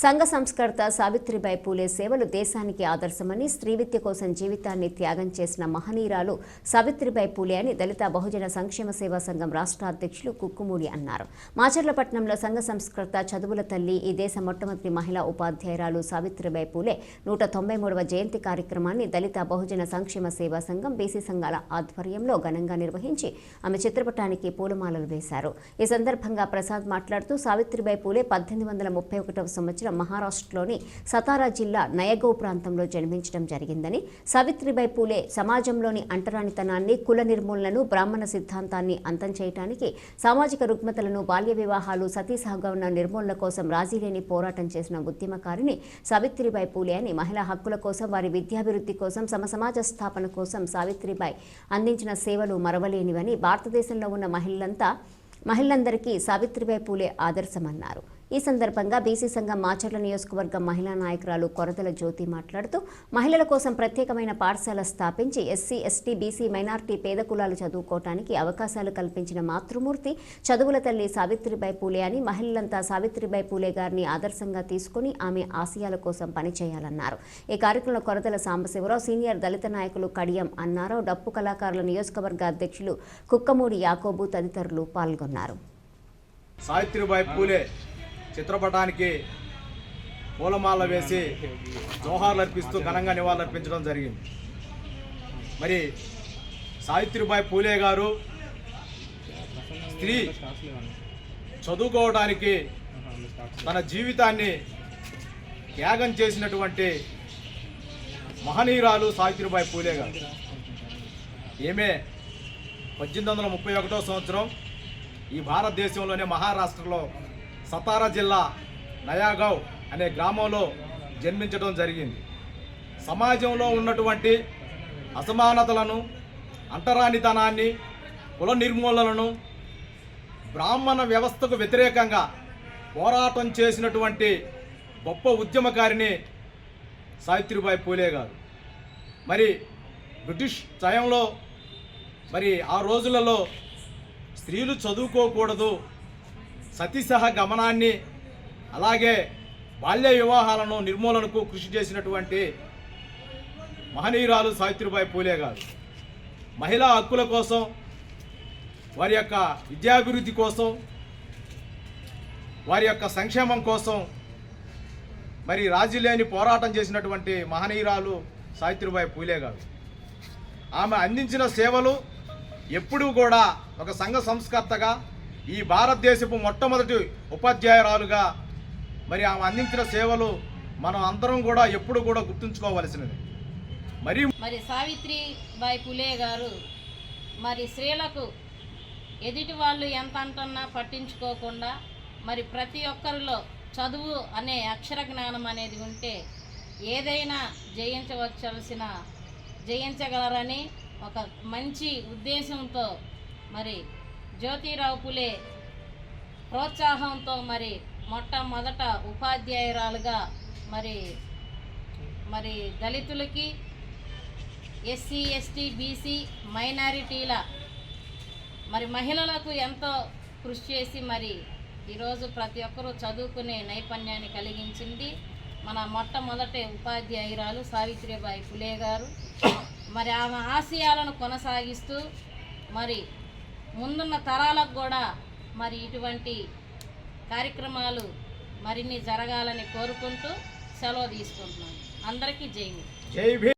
సంఘ సంస్కర్త సావిత్రిబాయి పూలే సేవలు దేశానికి ఆదర్శమని స్త్రీ విద్య కోసం జీవితాన్ని త్యాగం చేసిన మహనీయురాలు సావిత్రిబాయి పూలే అని దళిత బహుజన సంక్షేమ సేవా సంఘం రాష్ట్ర అధ్యక్షులు కుక్కుమూడి అన్నారు. మాచర్లపట్నంలో సంఘ సంస్కర్త చదువుల తల్లి ఈ దేశ మొట్టమొదటి మహిళా ఉపాధ్యాయురాలు సావిత్రిబాయి పూలే నూట తొంభై మూడవ జయంతి కార్యక్రమాన్ని దళిత బహుజన సంక్షేమ సేవా సంఘం బీసీ సంఘాల ఆధ్వర్యంలో ఘనంగా నిర్వహించి ఆమె చిత్రపటానికి పూలమాలలు వేశారు. ఈ సందర్భంగా ప్రసాద్ మాట్లాడుతూ సావిత్రిబాయి పూలే పద్దెనిమిది వందల ముప్పై ఒకటవ సంవత్సరం మహారాష్ట్రలోని సతారా జిల్లా నయగౌ ప్రాంతంలో జన్మించడం జరిగిందని సావిత్రిబాయి పూలే సమాజంలోని అంటరానితనాన్ని కుల నిర్మూలనను బ్రాహ్మణ సిద్ధాంతాన్ని అంతం చేయడానికి సామాజిక రుగ్మతలను బాల్య వివాహాలు సతీ సహగమన నిర్మూలన కోసం రాజీలేని పోరాటం చేసిన ఉద్యమకారిని సావిత్రిబాయి పూలే అని మహిళా హక్కుల కోసం వారి విద్యాభివృద్ధి కోసం సమ సమాజ స్థాపన కోసం సావిత్రిబాయి అందించిన సేవలు మరవలేనివని భారతదేశంలో ఉన్న మహిళలంతా మహిళలందరికీ సావిత్రిబాయి పూలే ఆదర్శమన్నారు. ఈ సందర్భంగా బీసీ సంఘం మాచర్ల నియోజకవర్గం మహిళా నాయకురాలు కొరతల జ్యోతి మాట్లాడుతూ మహిళల కోసం ప్రత్యేకమైన పాఠశాల స్థాపించి ఎస్సీ ఎస్టీ బీసీ మైనార్టీ పేద కులాలు చదువుకోవటానికి అవకాశాలు కల్పించిన మాతృమూర్తి చదువుల తల్లి సావిత్రిబాయి పూలే అని మహిళలంతా సావిత్రిబాయి పూలే గారిని ఆదర్శంగా తీసుకుని ఆమె ఆశయాల కోసం పనిచేయాలన్నారు. ఈ కార్యక్రమంలో కొరతల సాంబశివరావు సీనియర్ దళిత నాయకులు కడియం అన్నారావు డప్పు కళాకారుల నియోజకవర్గ అధ్యక్షులు కుక్కమూడి యాకోబు తదితరులు పాల్గొన్నారు. సావిత్రిబాయి పూలే చిత్రపటానికి పూలమాల వేసి జోహార్లు అర్పిస్తూ ఘనంగా నివాళులర్పించడం జరిగింది. మరి సావిత్రిబాయి పూలే గారు స్త్రీ చదువుకోవడానికి తన జీవితాన్ని త్యాగం చేసినటువంటి మహనీయురాలు సావిత్రిబాయి పూలే గారు. ఈమె పద్దెనిమిది వందల ముప్పై ఒకటో సంవత్సరం ఈ భారతదేశంలోనే మహారాష్ట్రలో సతారా జిల్లా నయాగావ్ అనే గ్రామంలో జన్మించడం జరిగింది. సమాజంలో ఉన్నటువంటి అసమానతలను అంటరానితనాన్ని కుల నిర్మూలనను బ్రాహ్మణ వ్యవస్థకు వ్యతిరేకంగా పోరాటం చేసినటువంటి గొప్ప ఉద్యమకారిని సావిత్రిబాయి పూలే గారు. మరి బ్రిటిష్ టైంలో మరి ఆ రోజులలో స్త్రీలు చదువుకోకూడదు సతీసహ గమనాన్ని అలాగే బాల్య వివాహాలను నిర్మూలనకు కృషి చేసినటువంటి మహనీయురాలు సావిత్రిబాయి పూలే గారు. మహిళా హక్కుల కోసం వారి యొక్క విద్యాభివృద్ధి కోసం వారి యొక్క సంక్షేమం కోసం మరి రాజీ లేని పోరాటం చేసినటువంటి మహనీయురాలు సావిత్రిబాయి పూలే గారు. ఆమె అందించిన సేవలు ఎప్పుడూ కూడా ఒక సంఘ సంస్కర్తగా ఈ భారతదేశపు మొట్టమొదటి ఉపాధ్యాయురాలుగా మరి ఆమె అందించిన సేవలు మనం అందరం కూడా ఎప్పుడు కూడా గుర్తుంచుకోవలసినది. మరి మరి సావిత్రి బాయి పులే గారు మరి స్త్రీలకు ఎదుటి వాళ్ళు ఎంత అంటున్నా పట్టించుకోకుండా మరి ప్రతి ఒక్కరిలో చదువు అనే అక్షర జ్ఞానం అనేది ఉంటే ఏదైనా జయించవలసిన జయించగలరని ఒక మంచి ఉద్దేశంతో మరి జ్యోతిరావు పులే ప్రోత్సాహంతో మరి మొట్టమొదట ఉపాధ్యాయురాలుగా మరి మరి దళితులకి ఎస్సీ ఎస్టీ బీసీ మైనారిటీల మరి మహిళలకు ఎంతో కృషి చేసి మరి ఈరోజు ప్రతి ఒక్కరూ చదువుకునే నైపుణ్యాన్ని కలిగించింది. మన మొట్టమొదటి ఉపాధ్యాయురాలు సావిత్రిబాయి ఫులే గారు. మరి ఆమె ఆశయాలను కొనసాగిస్తూ మరి ముందున్న తరాలకు కూడా మరి ఇటువంటి కార్యక్రమాలు మరిన్ని జరగాలని కోరుకుంటూ సెలవు తీసుకుంటున్నాను. అందరికీ జై జై